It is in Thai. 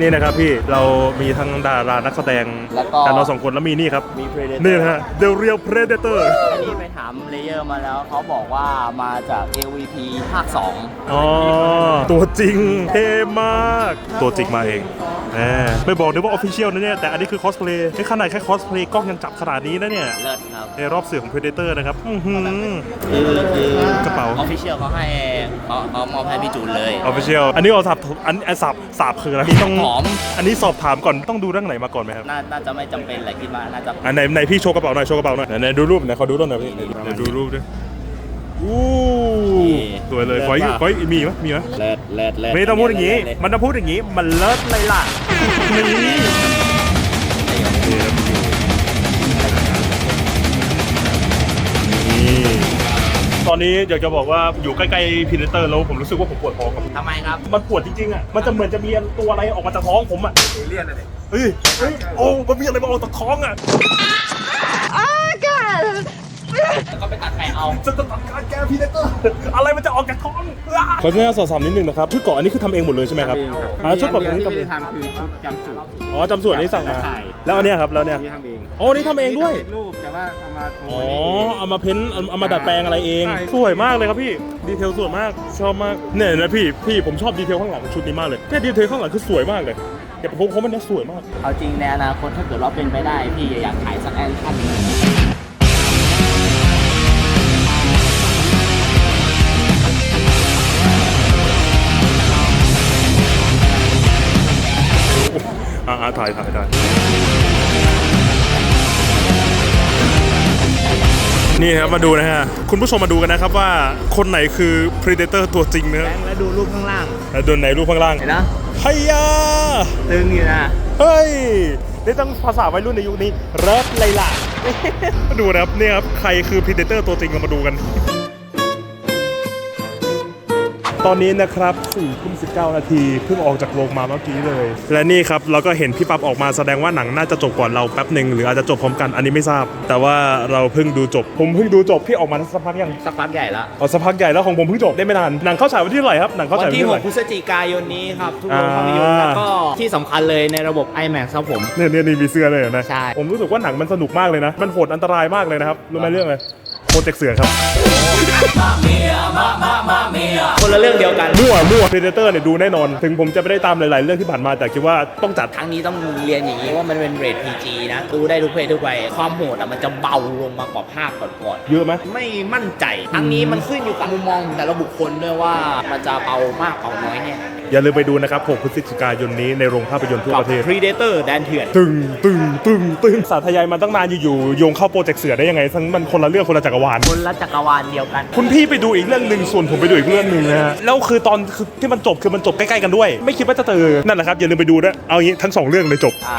นี่นะครับพี่เรามีทั้งดารานักแสดงแล้วก็ แต่เราสองคนแล้วมีนี่ครับ มี Predator นี่นะฮะ The Real Predator อันนี้ไปถามเลเยอร์มาแล้วเขาบอกว่ามาจาก AVP ภาค2อ๋อ ตัวจริงเท่มาก ตัวจริงมาเองแหมไม่บอกเลยว่าออฟฟิเชียลนะเนี่ย แต่อันนี้คือคอสเพลย์ขนาดแค่คอสเพลย์กล้องยังจับขนาดนี้นะเนี่ยเลิศครับในรอบเสือของ Predator นะครับ อื้อหือคือคือกระเป๋าออ ฟฟิเชียลเขาให้เขาเขามอบให้พี่จูนเลย ออฟฟิเชียลอันนี้เอาสับอันอันสับสับคืออะไรต้องหอม อันนี้สอบถามก่อนต้องดูเรื่องไหนมาก่อนไหมครับน่าน่าจะไม่จำเป็นแหละคิดว่าน่าจะอันไหนไหนพี่โชว์กระเป๋าหน่อยโชว์กระเป๋าหน่อยไหนไหนดูรูปไหนขอดูรูปหน่อยพี่ไหนดูรูปด้วยอู้สวยเลยขออีกขออีกมีไหมมีไหมเลิศเลิศเลิศไม่ต้องพูดอย่างนี้ มันต้องพูดอย่างนี้มันเลิศเลยล่ะนี่นี่ อนนี้อยากจะบอกว่าอยู่ใกล้ๆพีเดเตอร์แล้วผมรู้สึกว่าผมปวดท้องครับทำไมครับ มันปวดจริงๆอะมันจะเหมือนจะมีตัวอะไรออกมาจากท้องผมอะเลียนอะไรเฮ้ยเฮ้ยโอ้มันมีอะไรมาออกจากท้องอะ แล้วก็ไปตัดไข่เอาจะตัดการแก้พีเดเตอร์อะไรมันจะออกจากท้องขออนุญาตสอบถามนิดนึงนะครับชุดเกาะอันนี้คือทำเองหมดเลยใช่ไหมครับอ่าชุดเกาะอันนี้ที่ทำเอไม่งได้ทำคือชุดจำสูตรอ๋อจำส่วนนี้สั่งมาถ่ายแล้วอันเนี้ยครับแล้วเนี่ยที่ทำเองอ๋อนี่ทำเองด้วยรูปแต่ว่าเอามาโชอ๋อว์เอามาเพ้นท์เอาเอามาดัดแปลงอะไรเองใช่สวยมากเลยครับพี่ดีเทลสวยมากชอบมากเนี่ยนะพี่พี่ผมชอบดีเทลข้างหลังชุดนี้มากเลยเนี่ยดีเทลข้างหลังคือสวยมากเลยเดี๋ยวผมผมมันเนี้ยสวยมากเอาจริงในอนาคตถ้าเกิดว่าเป็นไปได้พี่อยากขายสักแอนคันหนึ่าถ่ายถ่ายถ่ายนี่ครับมาดูนะฮะ คุณผู้ชมมาดูกันนะครับว่าคนไหนคือ Predator ตัวจริงนะแบฮะงค์แล้วดูรูปข้างล่างแล้วดูไหนรูปข้างล่างเห็นนะไฮยาตึงอยู่นะเฮ้ยนี่ต้องภาษาวัยรุ่นในยุคนี้เริฟเลยล่ะมาดูนะครับนี่ครับใครคือ Predator ตัวจริงเรามาดูกัน ตอนนี้นะครับ4ทุ่ม19นาทีเพิ่งออกจากโรงมาเมื่อกี้เลย และนี่ครับเราก็เห็นพี่ปั๊บออกมาแสดงว่าหนังน่าจะจบก่อนเราแป๊บหนึ่งหรืออาจจะจบพร้อมกันอันนี้ไม่ทราบ แต่ว่าเราเพิ่งดูจบ ผมเพิ่งดูจบพี่ออกมาสักพักยังสักพักใหญ่ละอ๋อสักพักใหญ่แล้วของผมเพิ่งจบได้ไม่นานหนังเข้าฉายวันที่เท่าไหร่ครับหนังเข้าวัฉายนวันที่ที่เท่าไหร่ 6พฤศจิกายนนี้ครับทุกโรงภาพยนตร์อ่าแล้วก็ที่สำคัญเลยในระบบ IMAX ครับผม เนี่ยเนี่ยนี่มีเสื้อเลยเหรอนะใช่ ผมรู้สึกว่าหนังมันสนุกมากเลยนะ มันโหดอันตรายมากเลยนะครับ รู้ไหมเรื่องอะไรโปรเจกต์เสือครับ คนละเรื่องเดียวกัน มั่วมั่วเพเดเตอร์เนี่ยดูแน่นอน ถึงผมจะไม่ได้ตามหลาย ๆ เรื่องที่ผ่านมาแต่คิดว่าต้องจัด ครั้งนี้ต้องเรียนอย่างนี้ว่ามันเป็นเรท PG นะดูได้ทุกเพศทุกวัยความโหดอะมันจะเบาลงมากว่าภาคก่อนเยอะไหมๆไม่มั่นใจ ครั้งนี้มันขึ้นอยู่กับมุมมองแต่ละบุคคลด้วยว่ามันจะเบามากเบาน้อยเนี่ย อย่าลืมไปดูนะครับ6พฤศจิกายนนี้ในโรงภาพยนตร์ทั่วกับประเทศ Predator แดนเถื่อน ตึงตึงตึงตึงสาธยายมาตั้งนานอยู่ๆโยงเข้าโปรเจกต์เสือได้ยังไงทั้งมันคนละเรื่องคนละจักรวาล คนละจักรวาลเดียวกัน คุณพี่ไปดูอีกเรื่องหนึ่งส่วนผมไปดูอีกเรื่องหนึ่งนะฮะแล้วคือตอนคือที่มันจบคือมันจบใกล้ๆกันด้วย ไม่คิดว่าจะเจอนั่นแหละครับอย่าลืมไปดูนะเอางี้ทั้งสองเรื่องเลยจบ อ่า